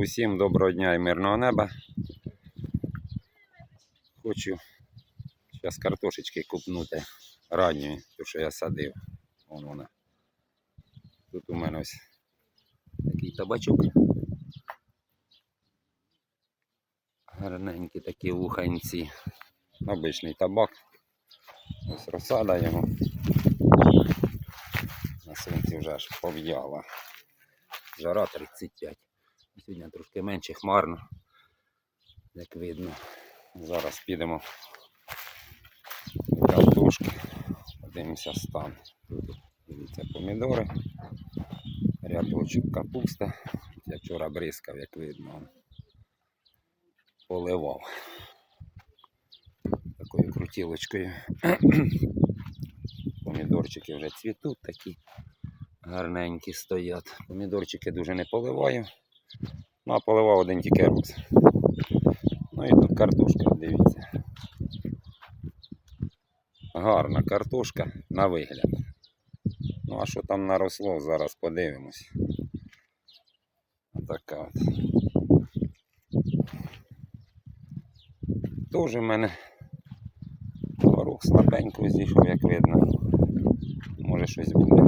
Усім доброго дня і мирного неба. Хочу зараз картошечки купнути ранньої, ту, що я садив. Вон вона. Тут у мене ось такий табачок. Гарненькі такі луханці. Обичний табак. Ось розсада його. На сонці вже аж пов'яла. Жара 35. Сьогодні трошки менше хмарно, як видно. Зараз підемо до картошки. Подивимося стан. Тут дивіться помідори, рядочок капуста. Я вчора бризкав, як видно. Поливав такою крутілочкою. Помідорчики вже цвітуть такі гарненькі стоять. Помідорчики дуже не поливаю. Ну, а поливав один тільки рус. Ну і тут картошка, дивіться. Гарна картошка на вигляд. Ну, а що там наросло, зараз подивимось. Така от. Тоже в мене горох слабенько зійшов, як видно. Може щось буде.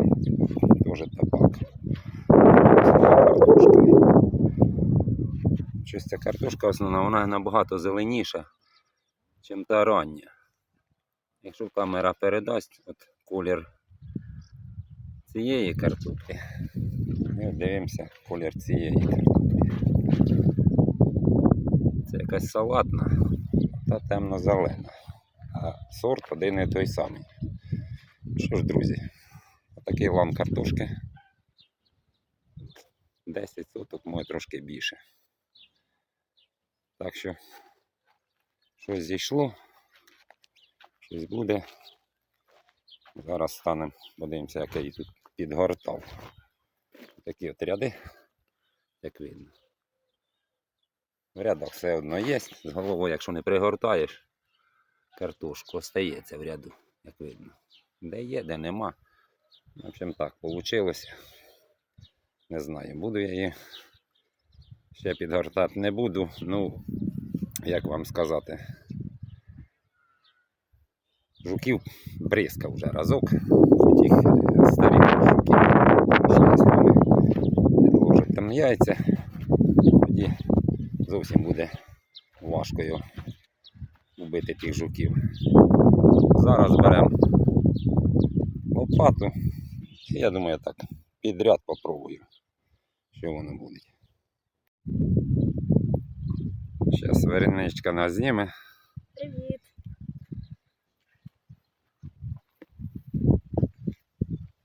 Тоже табак. Картошка. Щось ця картошка основна, вона набагато зеленіша, ніж та рання. Якщо камера передасть от колір цієї картоплі, ми дивимося колір цієї картоплі. Це якась салатна та темно-зелена. А сорт один і той самий. Що ж, друзі, отакий лам картошки. 10 соток, може трошки більше. Так що щось зійшло, щось буде. Зараз станемо, подивимося, як я її тут підгортав. Такі от ряди, як видно. В рядах все одно є. З головою, якщо не пригортаєш, картошку остається в ряду, як видно. Де є, де нема. В общем так, вийшло. Не знаю, буду я її ще підгортати не буду. Ну, як вам сказати, жуків бризка вже разок, їх е, старі жуки. Щас вони там яйця, тоді зовсім буде важко його убити тих жуків. Зараз беремо лопату. І я думаю, так підряд попробую, що воно буде. Зараз Вереничка нас зніме. Привіт.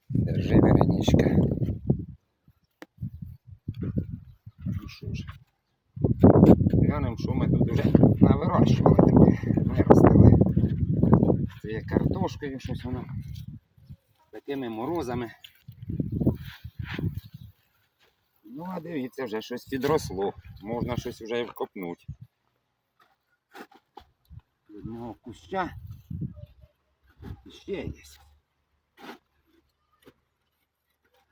Держи, Вереничка. Ну що ж. Глянемо, що ми тут вже навирощували таке. Виростили. Це є картошкою, щось воно. Такими морозами. Ну, а дивіться, вже щось підросло. Можна щось вже і вкопнути. Одного куща ще є.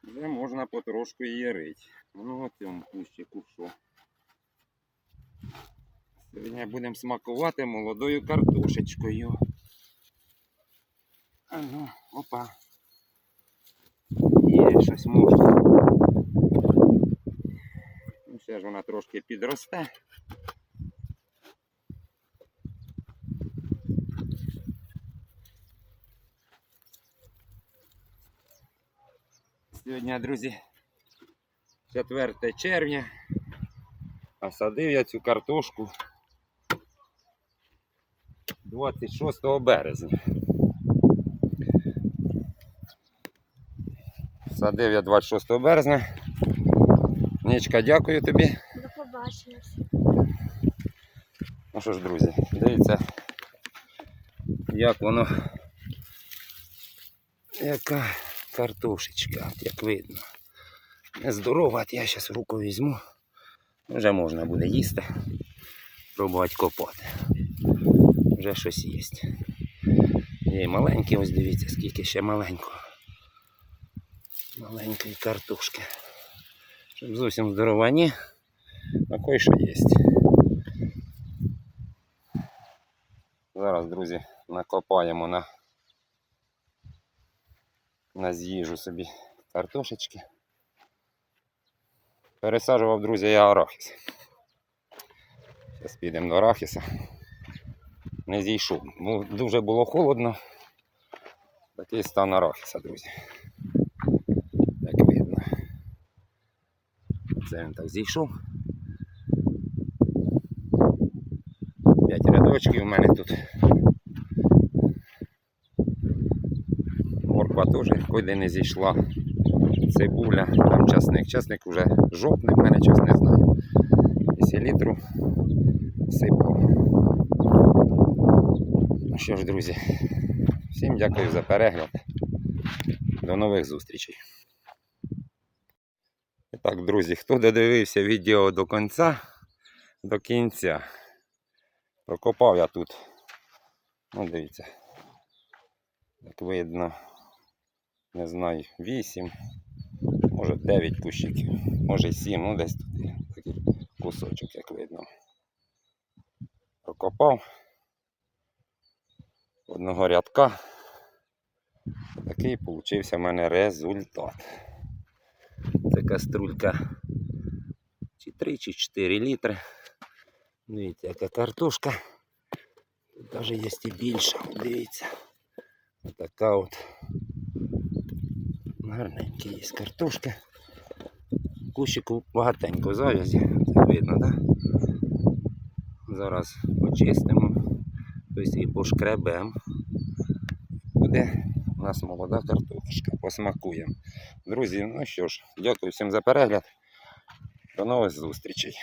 Вже можна потрошку її рить. Ну, в цьому кущику що. Сьогодні будемо смакувати молодою картошечкою. А ну, опа. Є щось можна. Вона трошки підросте. Сьогодні, друзі, 4 червня. А садив я цю картошку 26 березня. Садив я 26 березня. Нічка, дякую тобі. До побачення. Ну що ж, друзі, дивіться, як воно. Яка картошечка, як видно. Нездорова, от я зараз руку візьму. Вже можна буде їсти, пробувати копати. Вже щось є. Є і маленькі, ось дивіться, скільки ще маленького. Маленької картошки. Щоб зовсім здорова, ні. Ну, кое що є. Зараз, друзі, накопаємо на, на з'їжу собі картошечки. Пересаджував, друзі, я арахіс. Зараз підемо до арахіса. Не зійшов. Дуже було холодно. Такий стан арахіса, друзі. Як видно. Це він так зійшов. П'ять рядочків у мене тут. Морква теж куди не зійшла. Цибуля, там часник. Часник вже жовтний, в мене час не знаю. І селітру сипав. Ну що ж, друзі, всім дякую за перегляд. До нових зустрічей. Так, друзі, хто додивився відео до кінця, до кінця, прокопав я тут. Ну, дивіться. Як видно, не знаю, 8, може 9 кущиків, може 7, ну десь тут такий кусочок, як видно. Прокопав одного рядка. Такий получився в мене результат. Це каструлька чи 3, чи 4 літри. Дивіться, яка картошка. Тут навіть є і більша, дивіться. Така от. Гарненькі є картошки. Кущику багатенько завязі, так видно, так? Зараз почистимо, тобто і пошкребемо. Буде у нас молода картошка. Посмакуємо. Друзі, ну що ж, дякую всім за перегляд. До нових зустрічей.